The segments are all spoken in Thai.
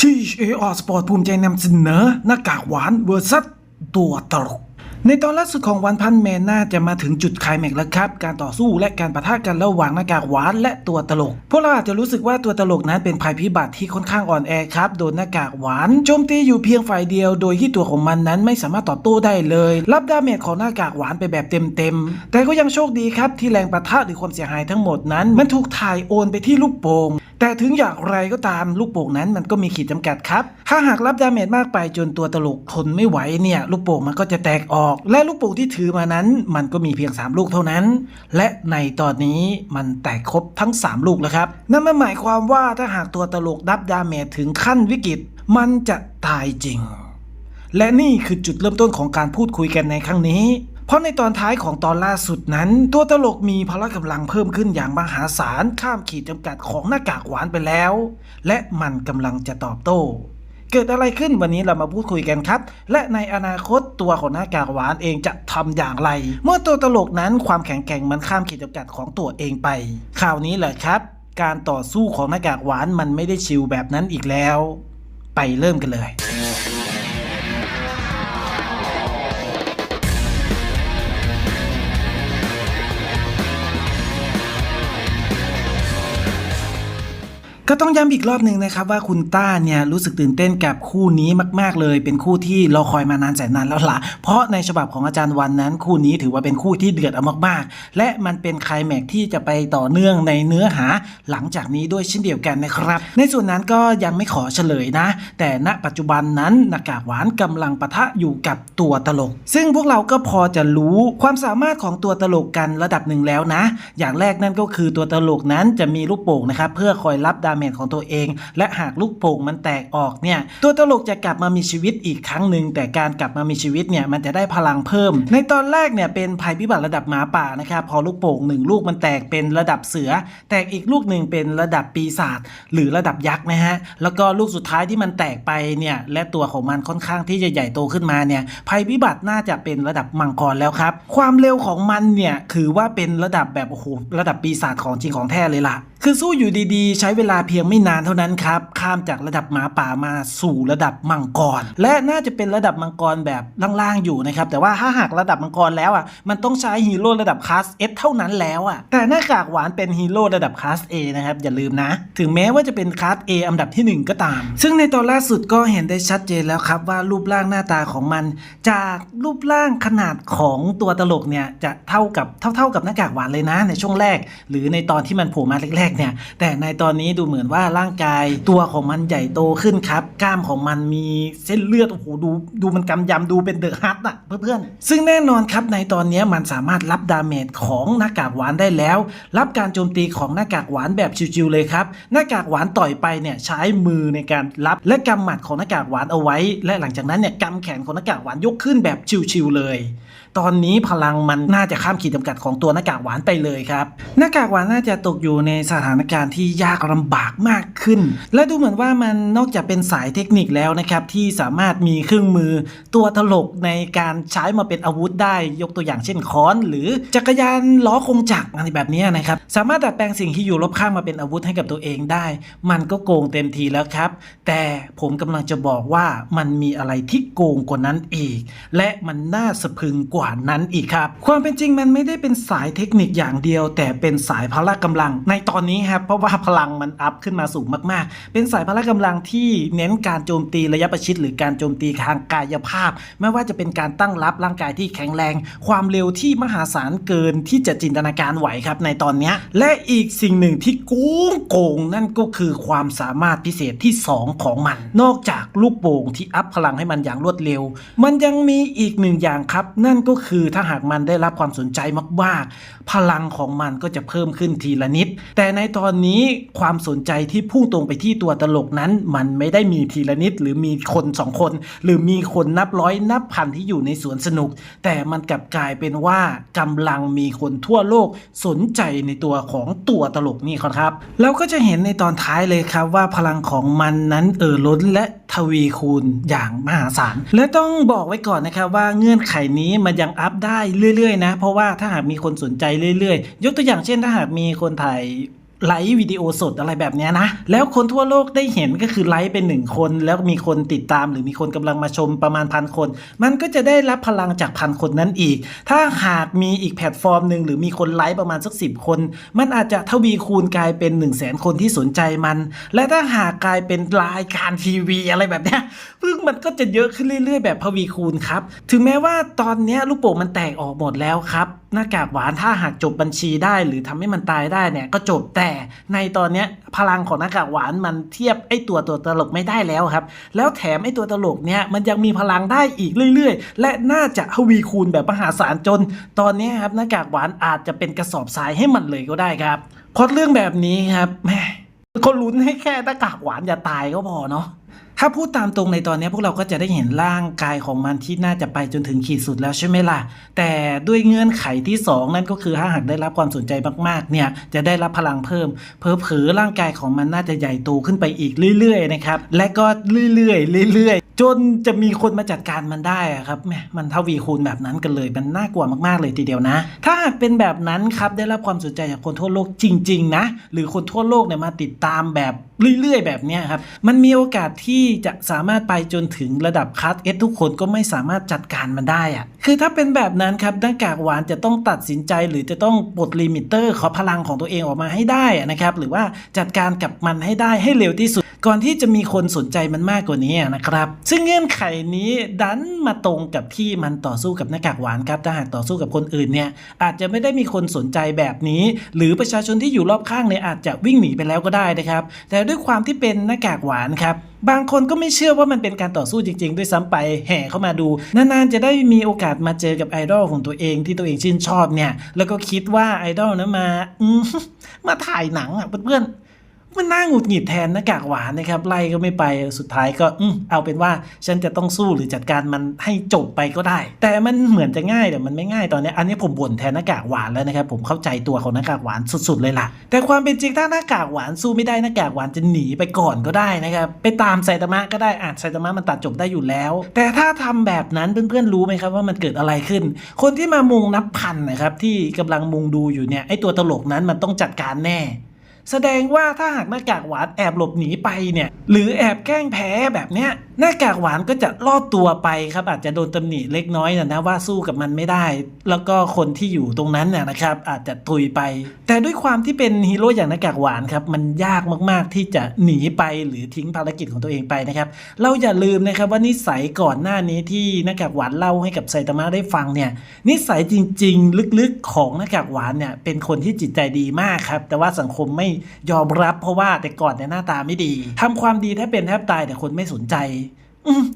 ที่ AR Sport ภูมิใจนำเสนอหน้ากากหวานเวอร์ซัสตัวตลกในตอนล่าสุดของวันพันแมนน่าจะมาถึงจุดไคลแม็กแล้วครับ การต่อสู้และการปะทะกันระหว่างหน้ากากหวานและตัวตลก พวกเราอาจจะรู้สึกว่าตัวตลกนั้นเป็นภัยพิบัติที่ค่อนข้างอ่อนแอครับ โดนหน้ากากหวานโจมตีอยู่เพียงฝ่ายเดียว โดยที่ตัวของมันนั้นไม่สามารถตอบโต้ได้เลย รับดาเมจของหน้ากากหวานไปแบบเต็มๆ แต่ก็ยังโชคดีครับที่แรงปะทะหรือความเสียหายทั้งหมดนั้น มันถูกถ่ายโอนไปที่ลูกโป่ง แต่ถึงอย่างไรก็ตามลูกโป่งนั้นมันก็มีขีดจำกัดครับ ถ้าหากรับดาเมจมากไปจนตัวตลกทนไม่ไหวเนี่ยลูกโป่งมันก็จะแตกออก และลูกโป่งที่ถือมานั้น มันก็มีเพียง 3 ลูกเท่านั้น และในตอนนี้มันแตกครบทั้ง 3 ลูกแล้วครับ นั่นหมายความว่าถ้าหากตัวตลกรับดาเมจถึงขั้นวิกฤต มันจะตายจริง และนี่คือจุดเริ่มต้นของการพูดคุยกันในครั้งนี้ เพราะในตอนท้ายของตอนล่าสุดนั้น ตัวตลกมีพละกำลังเพิ่มขึ้นอย่างมหาศาลข้ามขีดจำกัดของหน้ากากหวานไปแล้ว และมันกำลังจะตอบโต้ เกิดอะไรขึ้นวันนี้เรามาพูดคุยกันครับ และในอนาคตตัวของหน้ากากหวานเองจะทำอย่างไร เมื่อตัวตลกนั้นความแข็งแกร่งมันข้ามขีดจำกัดของตัวเองไปข่าวนี้แหละครับ การต่อสู้ของหน้ากากหวานมันไม่ได้ชิลแบบนั้นอีกแล้ว ไปเริ่มกันเลย ก็ต้องย้ำอีกรอบหนึ่งนะครับว่าคุณต้าเนี่ยรู้สึกตื่นเต้นกับคู่นี้มากๆเลย เป็นคู่ที่รอคอยมานานแสนนานแล้วล่ะ เพราะในฉบับของอาจารย์วันนั้น คู่นี้ถือว่าเป็นคู่ที่เดือดเอามากๆ และมันเป็นไคลแม็กซ์ที่จะไปต่อเนื่องในเนื้อหาหลังจากนี้ด้วยเช่นเดียวกันนะครับ ในส่วนนั้นก็ยังไม่ขอเฉลยนะ แต่ณปัจจุบันนั้นหน้ากากหวานกำลังปะทะอยู่กับตัวตลก ซึ่งพวกเราก็พอจะรู้ความสามารถของตัวตลกกันระดับหนึ่งแล้วนะ อย่างแรกนั่นก็คือตัวตลกนั้นจะมีลูกโป่งนะครับเพื่อคอยรับดาเมจของตัวเอง และหากลูกโป่งมันแตกออกเนี่ยตัวตลกจะกลับมามีชีวิตอีกครั้งหนึ่งแต่การกลับมามีชีวิตเนี่ยมันจะได้พลังเพิ่ม ในตอนแรกเนี่ยเป็นภัยพิบัติระดับหมาป่านะครับพอลูกโป่งหนึ่งลูกมันแตกเป็นระดับเสือ แตกอีกลูกหนึ่งเป็นระดับปีศาจหรือระดับยักษ์นะฮะแล้วก็ลูกสุดท้ายที่มันแตกไปเนี่ยและตัวของมันค่อนข้างที่จะใหญ่โตขึ้นมาเนี่ยภัยพิบัติน่าจะเป็นระดับมังกรแล้วครับความเร็วของมันเนี่ยถือว่าเป็นระดับแบบโอ้โหระดับปีศาจของจริงของแท้เลยล่ะ คือสู้อยู่ดีๆ ใช้เวลาเพียงไม่นานเท่านั้นครับ ข้ามจากระดับหมาป่ามาสู่ระดับมังกร และน่าจะเป็นระดับมังกรแบบล่างๆอยู่นะครับ แต่ว่าถ้าหากระดับมังกรแล้วอะ มันต้องใช้ฮีโร่ระดับคลาส S เท่านั้นแล้วอะ แต่หน้ากากหวานเป็นฮีโร่ระดับคลาส A นะครับ อย่าลืมนะ ถึงแม้ว่าจะเป็นคลาส A อันดับทีหนึ่1 ก็ตาม ซึ่งในตอนล่าสุดก็เห็นได้ชัดเจนแล้วครับว่ารูปร่างหน้าตาของมัน จากรูปร่างขนาดของตัวตลกเนี่ยจะเท่ากับเท่าๆกับหน้ากากหวานเลยนะในช่วงแรก หรือในตอนที่มันโผล่มาแรกๆเนี่ย แต่ในตอนนี้ดูเหมือนว่าร่างกายตัวของมันใหญ่โตขึ้นครับ กล้ามของมันมีเส้นเลือดโอ้โหดูดูมันกำยำดูเป็นเดอะฮัตอะเพื่อนๆ ซึ่งแน่นอนครับในตอนนี้มันสามารถรับดาเมจของหน้ากากหวานได้แล้ว รับการโจมตีของหน้ากากหวานแบบชิวๆเลยครับ หน้ากากหวานต่อยไปเนี่ยใช้มือในการรับและกำหมัดของหน้ากากหวานเอาไว้ และหลังจากนั้นเนี่ยกำแขนของหน้ากากหวานยกขึ้นแบบชิวๆเลย ตอนนี้พลังมันน่าจะข้ามขีดจำกัดของตัวหน้ากากหวานไปเลยครับ หน้ากากหวานน่าจะตกอยู่ในสถถานการณ์ที่ยากลำบากมากขึ้น และดูเหมือนว่ามันนอกจากเป็นสายเทคนิคแล้วนะครับที่สามารถมีเครื่องมือตัวตลกในการใช้มาเป็นอาวุธได้ยกตัวอย่างเช่นค้อน หรือจักรยานล้อคงจักรอะไรแบบนี้นะครับสามารถดัดแปลงสิ่งที่อยู่รอบข้างมาเป็นอาวุธให้กับตัวเองได้ มันก็โกงเต็มทีแล้วครับ แต่ผมกำลังจะบอกว่ามันมีอะไรที่โกงกว่านั้นอีก และมันน่าสะพึงกว่านั้นอีกครับ ความเป็นจริงมันไม่ได้เป็นสายเทคนิคอย่างเดียว แต่เป็นสายพละกำลังในตอนนี้ครับเพราะว่าพลังมันอัพขึ้นมาสูงมากๆ เป็นสายพละกำลังที่เน้นการโจมตีระยะประชิด หรือการโจมตีทางกายภาพ ไม่ว่าจะเป็นการตั้งรับร่างกายที่แข็งแรง ความเร็วที่มหาศาลเกินที่จะจินตนาการไหวครับในตอนนี้ และอีกสิ่งหนึ่งที่โกงโกงนั่นก็คือความสามารถพิเศษที่ 2 ของมัน นอกจากลูกโป่งที่อัพพลังให้มันอย่างรวดเร็ว มันยังมีอีกหนึ่งอย่างครับ นั่นก็คือถ้าหากมันได้รับความสนใจมากๆ พลังของมันก็จะเพิ่มขึ้นทีละนิด แต่ในในตอนนี้ความสนใจที่พุ่งตรงไปที่ตัวตลกนั้น มันไม่ได้มีทีละนิดหรือมีคนสองคน หรือมีคนนับร้อยนับพันที่อยู่ในสวนสนุก แต่มันกลับกลายเป็นว่ากำลังมีคนทั่วโลกสนใจในตัวของตัวตลกนี่ครับแล้วก็จะเห็นในตอนท้ายเลยครับว่าพลังของมันนั้นเอ่อล้นและทวีคูณอย่างมหาศาลและต้องบอกไว้ก่อนนะครับว่าเงื่อนไขนี้มันยังอัพได้เรื่อยๆนะ เพราะว่าถ้าหากมีคนสนใจเรื่อยๆ ยกตัวอย่างเช่นถ้าหากมีคนถ่าย ไลฟ์วิดีโอสดอะไรแบบเนี้ยนะ แล้วคนทั่วโลกได้เห็นก็คือไลฟ์เป็นหนึ่งคน แล้วมีคนติดตามหรือมีคนกำลังมาชมประมาณพันคน มันก็จะได้รับพลังจากพันคนนั้นอีก ถ้าหากมีอีกแพลตฟอร์มหนึ่งหรือมีคนไลฟ์ประมาณสักสิบคน มันอาจจะทวีคูณกลายเป็น1นึ่งแสนคนที่สนใจมัน และถ้าหากกลายเป็นรายการทีวีอะไรแบบเนี้ยซึ่งมันก็จะเยอะขึ้นเรื่อยๆ แบบทวีคูณครับถึงแม้ว่าตอนเนี้ยลูกโป่งมันแตกออกหมดแล้วครับหน้ากากหวานถ้าหากจบบัญชีได้ หรือทำให้มันตายได้เนี่ยก็จบแต่แต่ในตอนเนี้ยพลังของหน้ากากหวานมันเทียบไอตัวตัวตลกไม่ได้แล้วครับ แล้วแถมไอตัวตลกเนี่ยมันยังมีพลังได้อีกเรื่อย ๆ และน่าจะทวีคูณแบบมหาศาลจน ตอนนี้ครับหน้ากากหวานอาจจะเป็นกระสอบทรายให้มันเลยก็ได้ครับเพราะเรื่องแบบนี้ครับแม่ก็ลุ้นให้แค่หน้ากากหวานอย่าตายก็พอเนาะ ถ้าพูดตามตรงในตอนนี้พวกเราก็จะได้เห็นร่างกายของมันที่น่าจะไปจนถึงขีดสุดแล้วใช่ไหมล่ะ แต่ด้วยเงื่อนไขที่ 2 นั่นก็คือถ้าหากได้รับความสนใจมากๆเนี่ยจะได้รับพลังเพิ่ม เพอเผอๆร่างกายของมันน่าจะใหญ่โตขึ้นไปอีกเรื่อยๆนะครับและก็เรื่อยๆเรื่อยๆ จนจะมีคนมาจัดการมันได้ครับแมมันทวีคูณแบบนั้นกันเลยมันน่ากลัวมากๆเลยทีเดียวนะ ถ้าหากเป็นแบบนั้นครับได้รับความสนใจจากคนทั่วโลกจริง ๆ นะ หรือคนทั่วโลกเนี่ยมาติดตามแบบเรื่อยๆ แบบเนี้ยครับมันมีโอกาสที่จะสามารถไปจนถึงระดับคัสเอสทุกคนก็ไม่สามารถจัดการมันได้อะคือถ้าเป็นแบบนั้นครับหน้ากากหวานจะต้องตัดสินใจหรือจะต้องปลดลิมิเตอร์ขอพลังของตัวเองออกมาให้ได้นะครับหรือว่าจัดการกับมันให้ได้ให้เร็วที่สุด ก่อนที่จะมีคนสนใจมันมากกว่านี้นะครับ ซึ่งเงื่อนไขนี้ดันมาตรงกับที่มันต่อสู้กับหน้ากากหวานครับถ้าหากต่อสู้กับคนอื่นเนี่ยอาจจะไม่ได้มีคนสนใจแบบนี้ หรือประชาชนที่อยู่รอบข้างเนี่ยอาจจะวิ่งหนีไปแล้วก็ได้นะครับ แต่ด้วยความที่เป็นหน้ากากหวานครับ บางคนก็ไม่เชื่อว่ามันเป็นการต่อสู้จริง ๆ ด้วยซ้ำไปแห่เข้ามาดู นานๆจะได้มีโอกาสมาเจอกับไอดอลของตัวเองที่ตัวเองชื่นชอบเนี่ย แล้วก็คิดว่าไอดอลนั้นมาอืมมาถ่ายหนังอะเพื่อนๆ มันน่าหงุดหงิดแทนหน้ากากหวานนะครับไล่ก็ไม่ไปสุดท้ายก็อืมเอาเป็นว่าฉันจะต้องสู้หรือจัดการมันให้จบไปก็ได้ แต่มันเหมือนจะง่ายแต่มันไม่ง่ายตอนนี้ อันนี้ผมบ่นแทนหน้ากากหวานแล้วนะครับผมเข้าใจตัวของหน้ากากหวานสุดๆเลยล่ะ แต่ความเป็นจริงถ้าหน้ากากหวานสู้ไม่ได้หน้ากากหวานจะหนีไปก่อนก็ได้นะครับไปตามไซตามะก็ได้อะไซตามะมันตัดจบได้อยู่แล้ว แต่ถ้าทำแบบนั้นเพื่อนๆรู้ไหมครับว่ามันเกิดอะไรขึ้น คนที่มามุงนับพันนะครับที่กำลังมุงดูอยู่เนี่ยไอตัวตลกนั้นมันต้องจัดการแน่ แสดงว่าถ้าหากหน้ากากหวานแอบหลบหนีไปเนี่ย หรือแอบแกล้งแพ้แบบเนี้ย หน้ากากหวานก็จะรอดตัวไปครับ อาจจะโดนตำหนิเล็กน้อยนะนะว่าสู้กับมันไม่ได้ แล้วก็คนที่อยู่ตรงนั้นเนี่ยนะครับ อาจจะตุยไป แต่ด้วยความที่เป็นฮีโร่อย่างหน้ากากหวานครับมันยากมากๆที่จะหนีไปหรือทิ้งภารกิจของตัวเองไปนะครับ เราอย่าลืมนะครับว่านิสัยก่อนหน้านี้ที่หน้ากากหวานเล่าให้กับไซตามะได้ฟังเนี่ยนิสัยจริง ๆ ลึกๆของหน้ากากหวานเนี่ยเป็นคนที่จิตใจดีมากครับแต่ว่าสังคมไม่ยอมรับเพราะว่าแต่ก่อนเนี่ยหน้าตาไม่ดีทำความดีแทบเป็นแทบตายแต่คนไม่สนใจ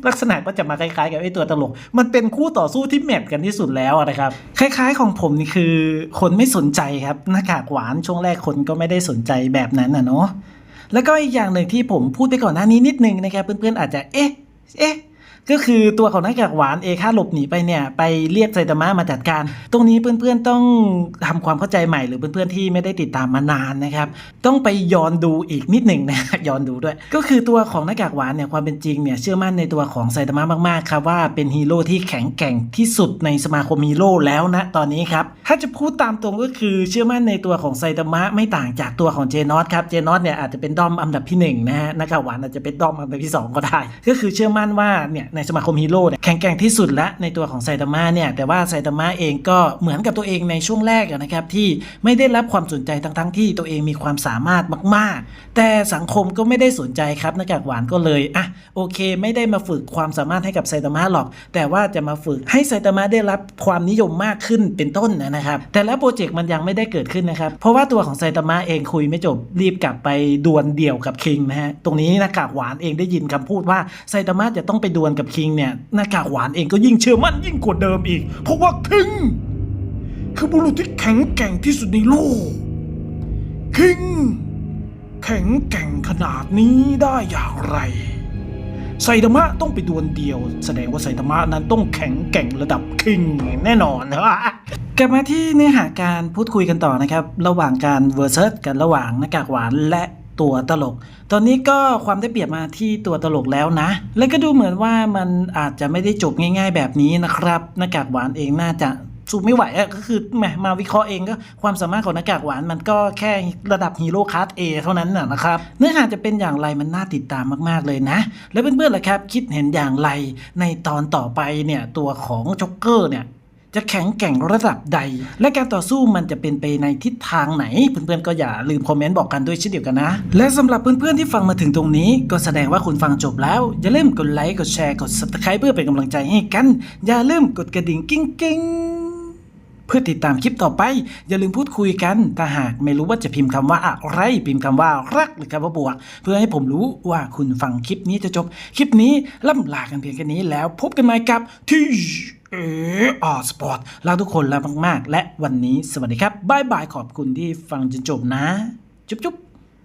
ลักษณะก็จะมาคล้ายๆ กับไอ้ตัวตลก มันเป็นคู่ต่อสู้ที่แมทกันที่สุดแล้วอะนะครับ คล้ายๆของผมนี่คือคนไม่สนใจครับหน้ากากหวานช่วงแรกคนก็ไม่ได้สนใจแบบนั้นนะเนาะ แล้วก็อีกอย่างหนึ่งที่ผมพูดไปก่อนหน้านี้นิดนึงนะครับเพื่อนๆอาจจะเอ๊ะ เอ๊ะ ก็คือตัวของหน้ากากหวานเอค่าหลบหนีไปเนี่ยไปเรียกไซตามะมาจัดการ ตรงนี้เพื่อนๆต้องทำความเข้าใจใหม่หรือเพื่อนๆที่ไม่ได้ติดตามมานานนะครับต้องไปย้อนดูอีกนิดหนึ่งนะย้อนดูด้วย ก็คือตัวของหน้ากากหวานเนี่ยความเป็นจริงเนี่ยเชื่อมั่นในตัวของไซตามะมากๆครับว่าเป็นฮีโร่ที่แข็งแกร่งที่สุดในสมาคมฮีโร่แล้วนะตอนนี้ครับถ้าจะพูดตามตรงก็คือเชื่อมั่นในตัวของไซตามะไม่ต่างจากตัวของเจนอสครับเจนอสเนี่ยอาจจะเป็นดอมอันดับที่หนึ่งนะฮะหน้ากากหวานอาจจะเป็นดอมอันดับที่สองก็ได้ ก็คือเชื่อมั่นว่าเนี่ยในสมาคมฮีโร่เนี่ยแข็งแกร่งที่สุดละในตัวของไซตามะเนี่ยแต่ว่าไซตามะเองก็เหมือนกับตัวเองในช่วงแรกนะครับที่ไม่ได้รับความสนใจทั้งๆที่ตัวเองมีความสามารถมาก ๆ แต่สังคมก็ไม่ได้สนใจครับน้ากากหวานก็เลยอะโอเค ไม่ได้มาฝึกความสามารถให้กับไซตามะหรอก แต่ว่าจะมาฝึกให้ไซตามะได้รับความนิยมมากขึ้นเป็นต้นนะครับ แต่แล้วโปรเจกต์มันยังไม่ได้เกิดขึ้นนะครับ เพราะว่าตัวของไซตามะเองคุยไม่จบรีบกลับไปดวลเดี่ยวกับคิงนะฮะตรงนี้น้ากากหวานเองได้ยินคำพูดว่าไซตามะจะต้องไปดวลกับคิงเนี่ยหน้ากากหวานเองก็ยิ่งเชื่อมั่นยิ่งกว่าเดิมอีก เพราะว่าคิง คือบุรุษที่แข็งแกร่งที่สุดในโลกคิง แข็งแกร่งขนาดนี้ได้อย่างไรไซตามะต้องไปดวลเดียว แสดงว่าไซตามะนั้นต้องแข็งแกร่งระดับคิงแน่นอนกลับมาที่เนื้อหาการพูดคุยกันต่อนะครับ ระหว่างการเวอร์เซิร์กันระหว่างหน้ากากหวานและ ตัวตลก ตอนนี้ก็ความได้เปรียบมาที่ตัวตลกแล้วนะ และก็ดูเหมือนว่ามันอาจจะไม่ได้จบง่าย ๆ แบบนี้นะครับ หน้ากากหวานเองน่าจะสู้ไม่ไหวอะก็คือแหมมาวิเคราะห์เองก็ความสามารถของหน้ากากหวานมันก็แค่ระดับฮีโร่คลาส A เท่านั้นนะนะครับ เนื้อหาจะเป็นอย่างไรมันน่าติดตามมากๆเลยนะ แล้วเพื่อนๆล่ะครับ คิดเห็นอย่างไรในตอนต่อไปเนี่ยตัวของจ็อกเกอร์เนี่ย จะแข็งแกร่งระดับใด และการต่อสู้มันจะเป็นไปในทิศทางไหน เพื่อนๆก็อย่าลืมคอมเมนต์บอกกันด้วยเช่นเดียวกันนะ และสำหรับเพื่อนๆที่ฟังมาถึงตรงนี้ ก็แสดงว่าคุณฟังจบแล้ว อย่าลืมกดไลค์กดแชร์กด subscribe เพื่อเป็นกำลังใจให้กัน อย่าลืมกดกระดิ่งกิ้งกิ้งๆเพื่อติดตามคลิปต่อไป อย่าลืมพูดคุยกันถ้าหากไม่รู้ว่าจะพิมพ์คำว่าอะไร พิมพ์คำว่ารักหรือคำว่าบวก เพื่อให้ผมรู้ว่าคุณฟังคลิปนี้จะจบ คลิปนี้ล่ำลากันเพียงแค่นี้แล้วพบกันใหม่กับที่ เอออสปอร์ตรักทุกคนแล้วมาก ๆ และวันนี้สวัสดีครับบายบายขอบคุณที่ฟังจนจบนะ จุ๊บจุ๊บ